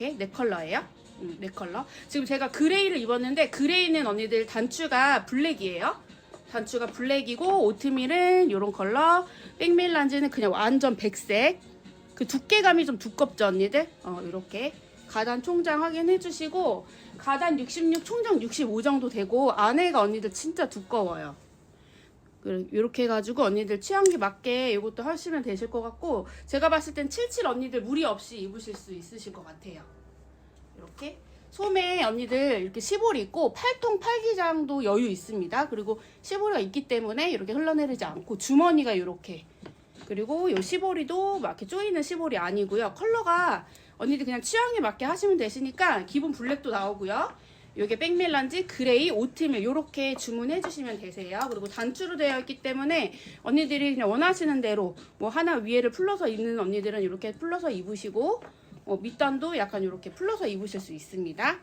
네, 네 컬러예요. 음, 네 컬러. 지금 제가 그레이를 입었는데 그레이는 언니들 단추가 블랙이에요. 단추가 블랙이고 오트밀은 이런 컬러. 백밀란지는 그냥 완전 백색. 그 두께감이 좀 두껍죠 언니들? 어 이렇게 가단 총장 확인해 주시고 가단 66 총장 65 정도 되고 안에가 언니들 진짜 두꺼워요. 이렇게 해가지고 언니들 취향에 맞게 이것도 하시면 되실 것 같고 제가 봤을 땐 77 언니들 무리 없이 입으실 수 있으실 것 같아요. 이렇게 소매 언니들 이렇게 시볼이 있고 팔통 팔기장도 여유 있습니다. 그리고 시보리가 있기 때문에 이렇게 흘러내리지 않고 주머니가 이렇게 그리고 이 시보리도 막 이렇게 조이는 시보리 아니고요. 컬러가 언니들 그냥 취향에 맞게 하시면 되시니까 기본 블랙도 나오고요. 요게 백밀란지, 그레이, 오트밀 요렇게 주문해 주시면 되세요. 그리고 단추로 되어 있기 때문에 언니들이 그냥 원하시는 대로 뭐 하나 위에를 풀러서 입는 언니들은 이렇게 풀러서 입으시고 어, 밑단도 약간 이렇게 풀러서 입으실 수 있습니다.